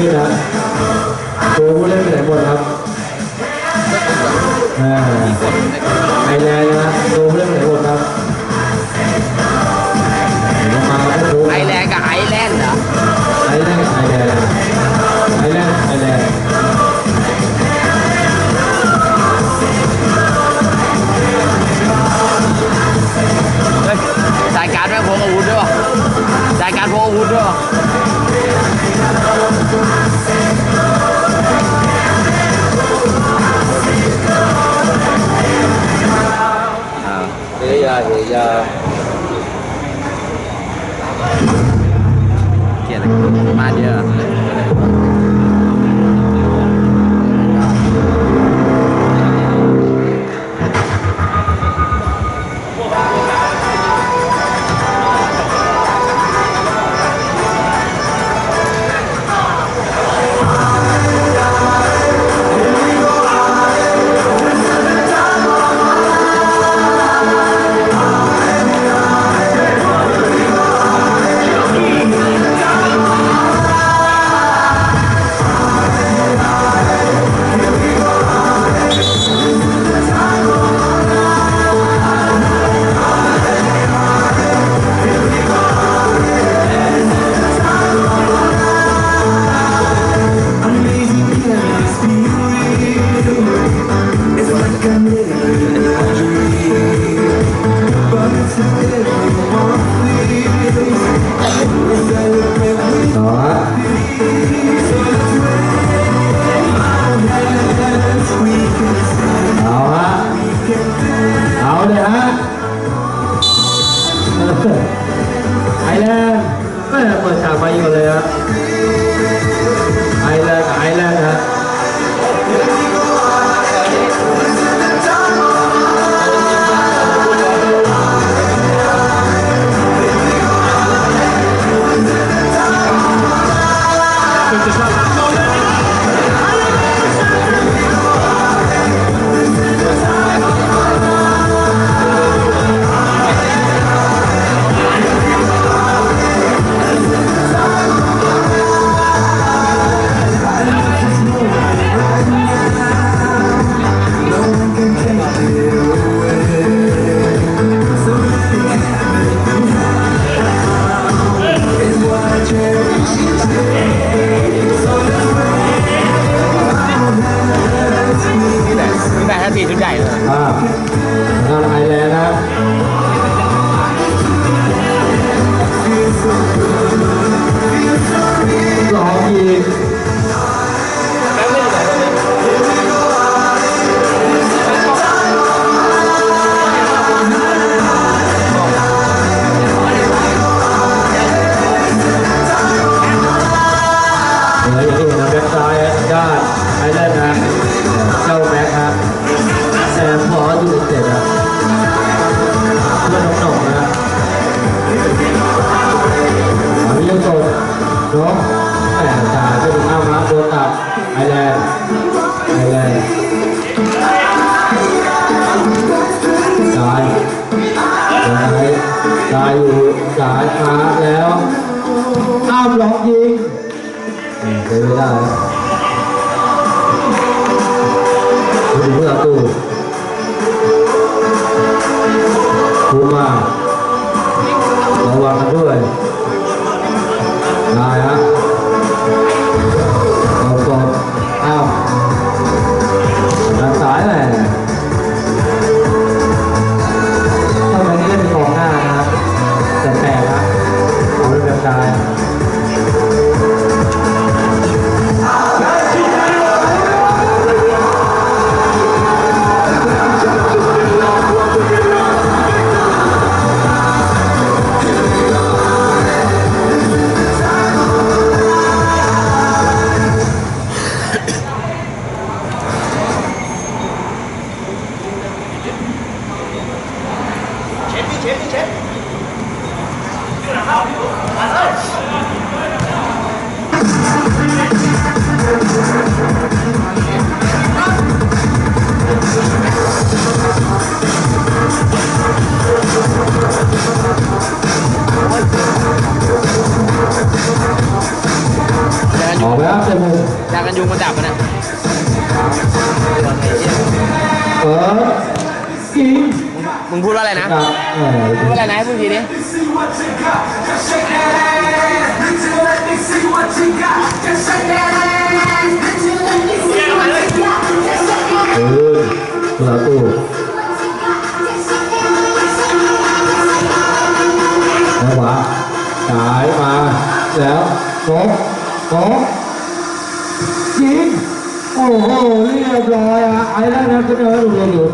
นี่นะโอ้ผู้เล่นไปไหนหมดครับ My dear. อยู่สายฟ้าแล้วอ้าวหลอกยิงนี่เดินไม่ได้ถึงเมื่อตู้คูมา งมันดับมันอะเปิดยิงมึงพูดว่าอะไรนะกับเออพูดว่าอะไรนะให้พูดทีนี้เออประตูแล้วขวาจ่ายมาแล้วโต๊ะโต๊ะยิงโอ้โหเรียบร้อยอะไอ้นั่นนะก็เดินดูดู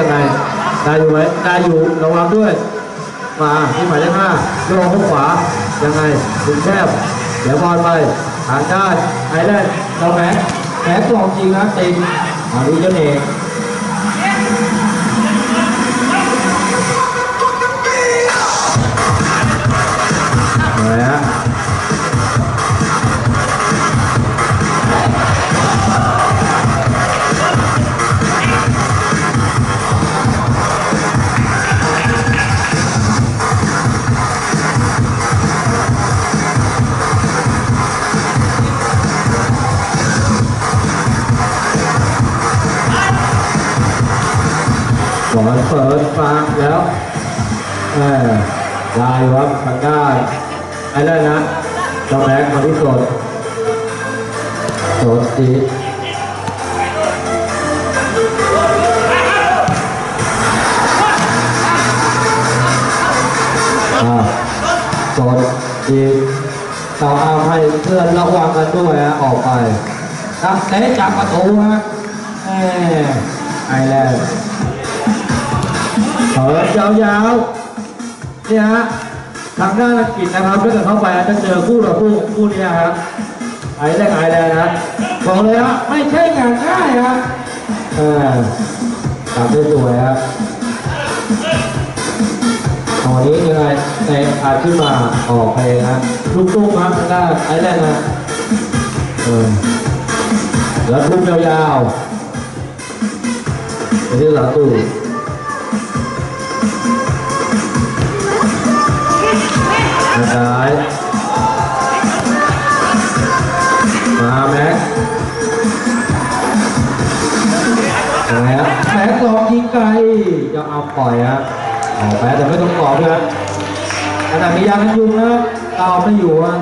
ยังไง ได้อยู่ไหมได้อยู่ระวังด้วย มาที่หมายเลขห้าลงข้างขวา ยังไงถึงแคบเดี๋ยวบอลไปทางด้านไอแลนด์เราแม็กแม็กกลองจริงนะติงมาดูเจ้าเอกอะไรฮะ บอลเปิดฟังแล้วได้ครับทางด้านไอ้นั่นนะเจ้าแม็กมาที่สดสดดีสดดีต้องเอาให้เพื่อนระวังกันด้วยฮะออกไปนักเตะจากประตูฮะไอแลนด์ เปิดยาวๆเนี่ยฮะทางด้านอังกฤษนะครับถ้าเกิดเข้าไปจะเจอคู่ต่อคู่คู่เนี้ครับไอ้แรกไอ้แรกนะบอกเลยฮะไม่ใช่งานง่ายฮะเออตามด้วยสวยครับตอนนี้ยังไงเตะอาขึ้นมาออกไปนะลูกตุ้มครับทางด้านไอ้แรกนะเออแล้วทุ่มยาวๆไปที่หลังตู้ ซ้าย มาแม็กแล้วแม็กลองยิงไกลจะเอาปล่อยฮะออกไปแต่ไม่ต้องกรอบด้วยขนาดมียางกันยุงนะเอาไม่อยู่อะ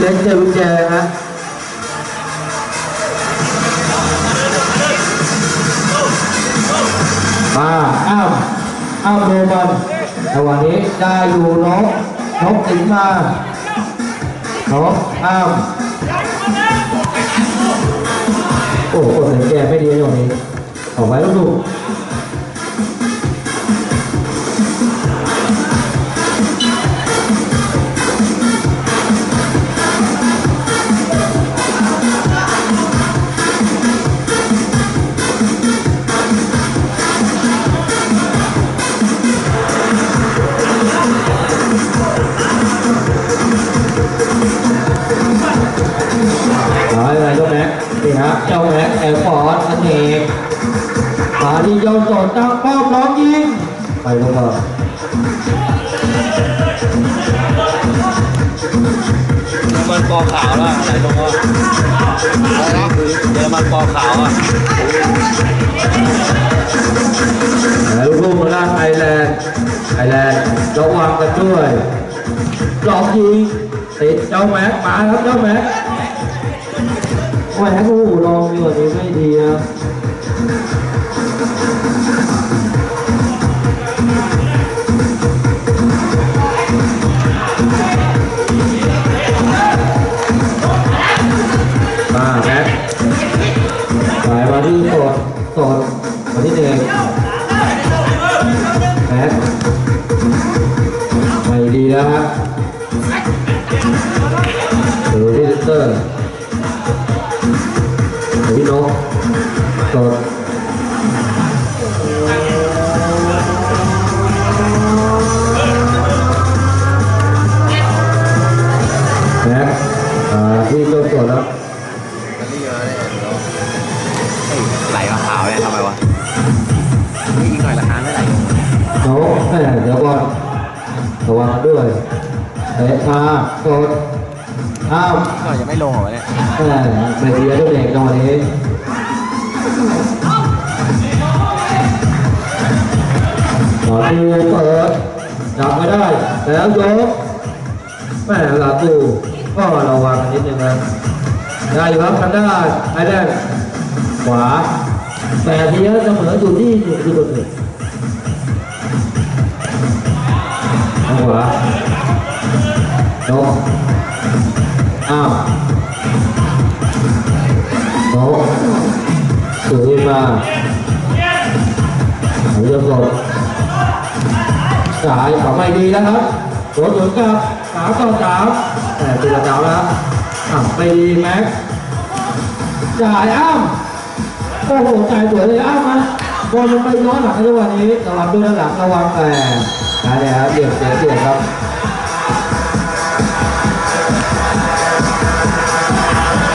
เล็กเจอกุญแจนะมาอ้าวอ้าวโดนบอลแต่วันนี้ได้อยู่นกนกติงมานกอ้าวโอ้โหสังแกไม่ดีตรงนี้ออกไปลูกลู ไปลงมามันกอขาวแล้วอะไรตรงว่าอะไรนะเยอรมันกอขาวอะแล้วลูกๆทางด้านไอร์แลนด์ไอร์แลนด์ระวังกันด้วยหลอกยิงติดเจ้าแม็กมาครับเจ้าแม็กแหวนโอ้โหลองดีกว่านี้ไม่ดีนะ ดู ม่เป็นเดียด้วยเด็กจังนี้หมอดูเปิดจับไม่ได้ แล้วยกแม่หลาตูก็ระวังนิดนึงนะได้อยู่ครับทางด้านไอ้แดงขวาแต่เดียเสมออยู่ที่หนึ่งจุดหนึ่งทางขวาโนอ้าว สูงมาเอาเรื่องสดสายขอไม่ดีนะครับรถสวนกับสามต่อสามแต่ตีละดาวแล้วอะไม่ดีแม็กจ่ายอ้ามโอ้โหจ่ายสวยเลยอ้ามนะบอลมันไปย้อนหลังในจังหวะนี้ระวังด้วยนะหลังระวังแต่ได้แล้วเบี่ยงเสียเสียครับ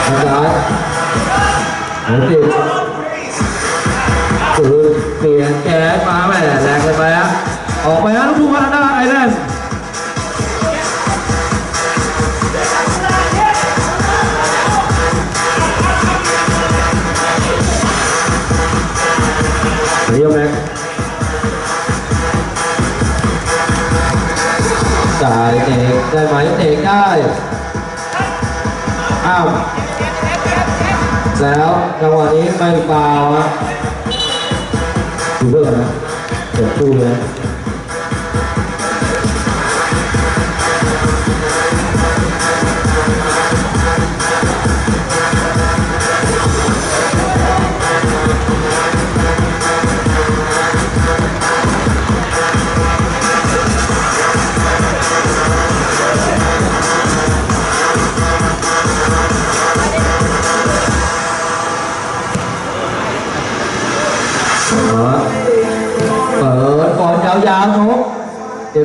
ทางซ้ายหัวติดคือเปลี่ ยนแก๊สมาแม่แรงเกินไปฮะออกไปฮะลูกทุ่งพัฒนาไอแลนด์เรียวแม็กจ่ายเตะได้ไหมเตะได้ อ้าว แล้วจังหวะนี้ไม่ฟาวล์ฮะดูเรื่อ งนะเดี๋ยว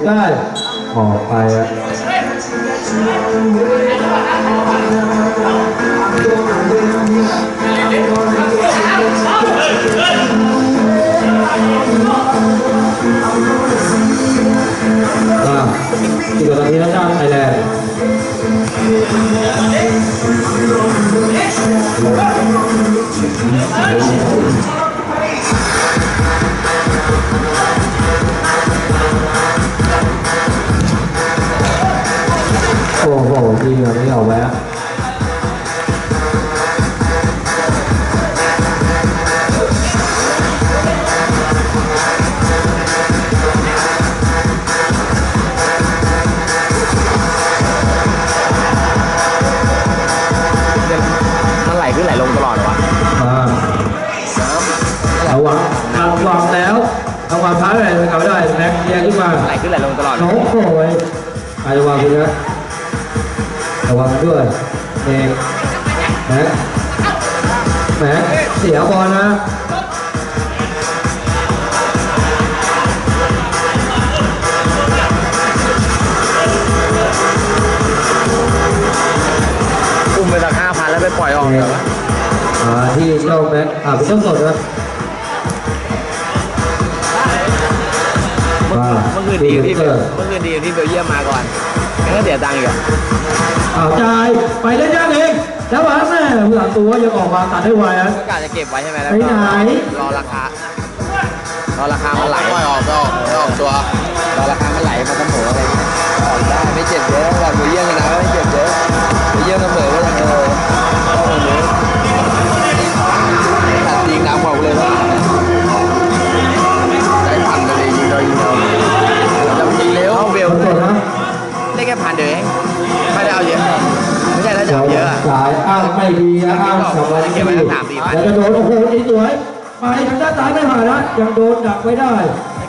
ได้ออกไป แม็กเสียบอลนะอุ้มไปสักห้าพันแล้วไปปล่อยออกเอเดี๋ยกววะอ่าที่เจ้าแม็กอ่าเป็นเจ้าสดนะเมื่อคืนเมื่อคืนดีอยู่ที่เบลเมื่อคืนดีอยู่ที่เบลเยียมมาก่อนแล้วก็เสียตังค์อีกอะอ้าวจ่ายไปเล่นย่างเอง แล้วหวานแม่หลังตัวยังออกมาตัดได้ไวนะก็กะจะเก็บไว้ใช่ไหมแล้วไปก็ไหนรอราคารอราคามันไหลปล่อยออกไม่ออกไม่ออกตัวรอราคามันไหลมาเสมออะไรอย่างเงี้ยออกได้ไม่เจ็บเยอะแบบเบลเยียมกันนะไม่เจ็บเยอะเบลเยียมเสมอก็ยังเออ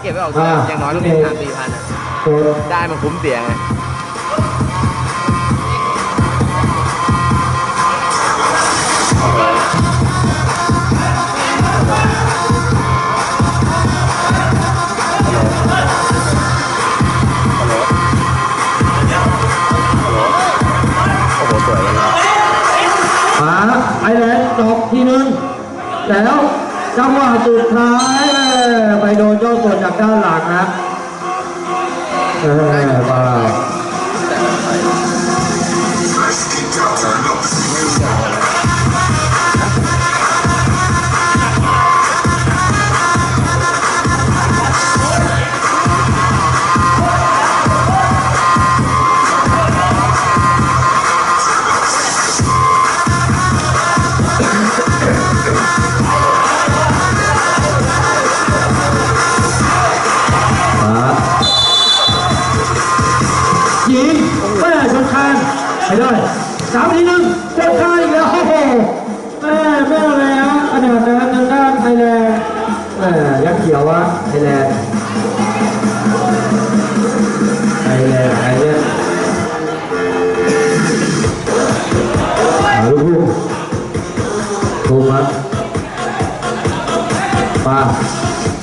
ก็บไว้ออกตัวอ่าอย่างน้อยต้องเป็นสามสี่พันอะโดนได้มันคุ้มเสียไงโอ้โหสวยเลยนะมาไอแลนด์ดอกทีนึงแล้วจังหวะสุดท้ายแม่ ไปโดนเจ้าตัวจากด้านหลังนะเออมา แม่ชนคานไปได้สามทีหนึ่งชนคานอีกแล้วโอ้โหแม่แม่อะไรฮะขนาดนั้นทางด้านไทยแลนด์แม่ยักษ์เขียววะไทยแลนด์ไทยแลนด์ไทยแลนด์หาลูกลูกถูกมั้ยมา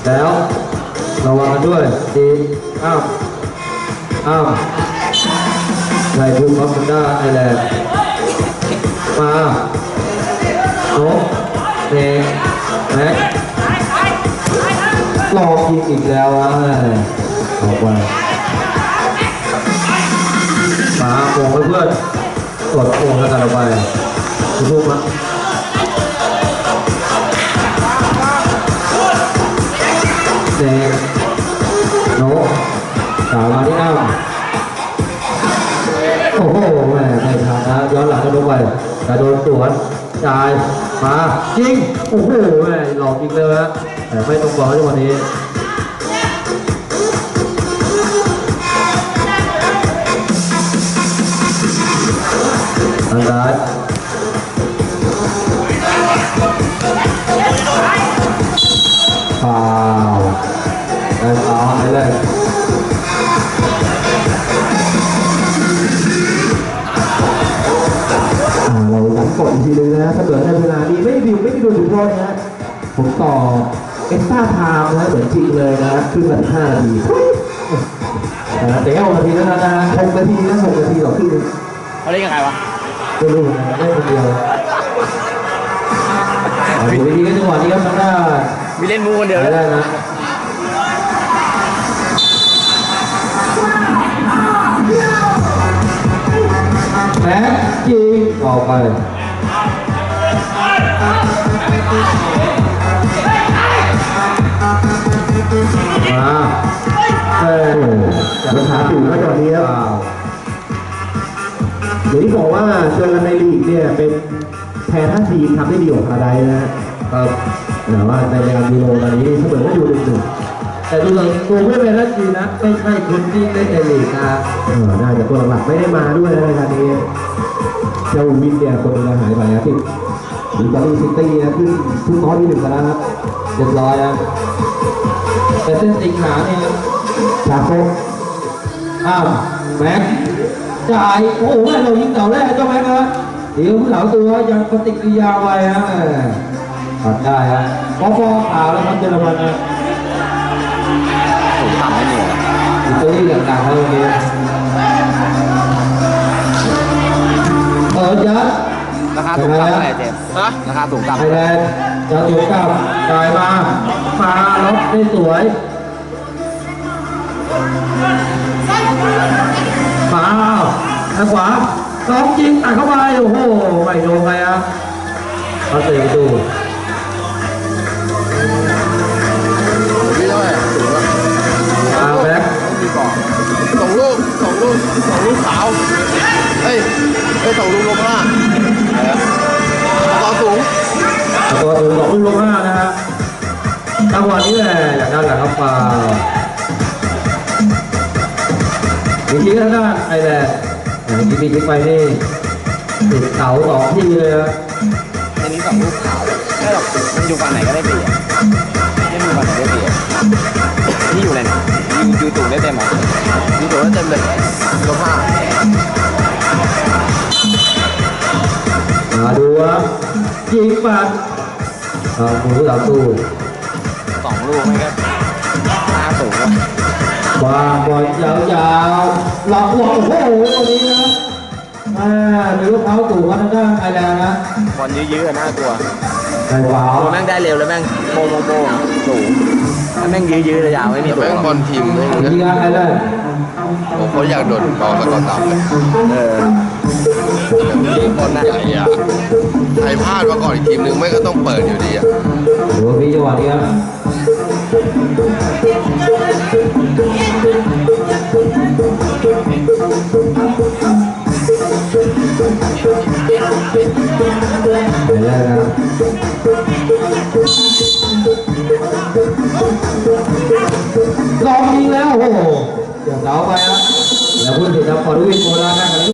แล้วระวังกันด้วยดีอ้าวอ้าว ไทยภูมิพัฒนาไอแลนด์มาโน้เนแม็กหลอกยิงอีกแล้วอะออกไป ยิง โอ้โหแม่หลอกยิงเลยนะแต่ไม่ตรงบอลในวันนี้ทางซ้ายฟาวได้ฟาวไปเลย กดอีกทีนึงนะถ้าเกิดในเวลานี้ไม่ได้ดิวไม่ได้ดูจุดโทษนะผมต่อเอ็กซ์ต้าไทม์นะเหมือนจริงเลยนะครึ่งละห้านาทีนะแต่แค่หกนาทีเท่านั้นนะหกนาทีนะหกนาทีต่อครึ่งเขาเล่นกับใครวะไม่รู้เหมือนกันได้คนเดียวเอาดูดีๆก็จังหวะนี้ครับทางด้านมีเล่นมูคนเดียวได้ด้วยนะแม็กยิงออกไป อย่างที่บอกว่าเจอกันในลีกเนี่ยเป็นแทนท่าทีมทำได้ดีกว่าพาราไดซ์นะฮะครับแต่ว่าในรายการยูโรตอนนี้เสมอก็อยู่หนึ่งหนึ่งแต่ดูเลยกูไม่เป็นนักกีนะไม่ใช่คนที่เล่นในลีกนะเออน่าจะตัวหลักๆไม่ได้มาด้วยนะรายการนี้มเจ้าวินเนี่ยคนหนึงหายไปนะที่อิตาลีซิตี้นะขึ้นขึ้นข้อที่หนึ่งกันแล้วนะครับเรียบร้อยนะแต่เส้นติงหาเนี่ยชาโคอ้าวแม็ก จ่ายโอ้โหแม่เรายิงเสาแรกเจ้าแม็กนะเดี๋ยวผู้สาวตัวยังปฏิกิริยาไวฮะตัดได้ฮะพอฟอขาวแล้วครับเยอรมันนะสูงต่ำไม่เหนื่อยอิตาลีต่างๆแล้ววันนี้เออยัดราคาสูงต่ำเท่าไหร่เจมส์ฮะราคาสูงไทต่ำยแลนด์จะถูกกับจ่ายมามาล็อกได้สวยขวา ทางขวาล็อกยิงตัดเข้าไปโอ้โหไม่โดนใครอะเขาเตะประตูพี่ไหร่สูงอะมาแบ็คพี่บอกสองลูกสองลูกสองลูกขาวเฮ้ยเฮ้ยสองลูกลงล่างต่อสูงตัวสูงสองลูกลงห้านะฮะจังหวะนี้แหละอยางนั้นแหละครับฟาวอีกทีข้างหน้าไทยแลนด์ พี่ทิ้งไปนี่ติดเสาสองที่เลยนะอันนี้สองลูกขาวเลยไม่หรอกมันอยู่ฝั่งไหนก็ได้เปรียบไม่มีฝั่งไหนได้เปรียบนี่อยู่ไหนนะอยู่อยู่ตูดได้เต็มหรอมีตัวเต็มเลยลงห้ามาดูว่ายิงปัดเอามือเราตู้สองลูกไม่ก็ห้าสูงว่างบอลยาวๆหลอกหลอกโอ้โหวันนี้ นะแม่มีลูกเขาตู่กันทางด้านไทยแลนด์นะบอลยื้อๆอะน่ากลัวไทยขวาตัวแม่งได้เร็วแล้วแม่งโมงโมงโมงสูงถ้าแม่งยื้อๆระยาวไม่มีแต่ตัวแม่งบอลทีมเลยยิงกันไทยแลนด์ผมเขาอยากโดดบอลแล้วก็ต่ำเลยเออยิงบอลใหญ่อะใครพลาดมาก่อนอีกทีมนึงไม่ก็ต้องเปิดอยู่ดีอะดูว่าพี่จังหวะนี้ครับ ไทยแลนด์นะลองยิงแล้วโอ้โหเดี๋ยวเสาไปนะแล้วพูดถึงนะขอดูวินโบราณนะครับ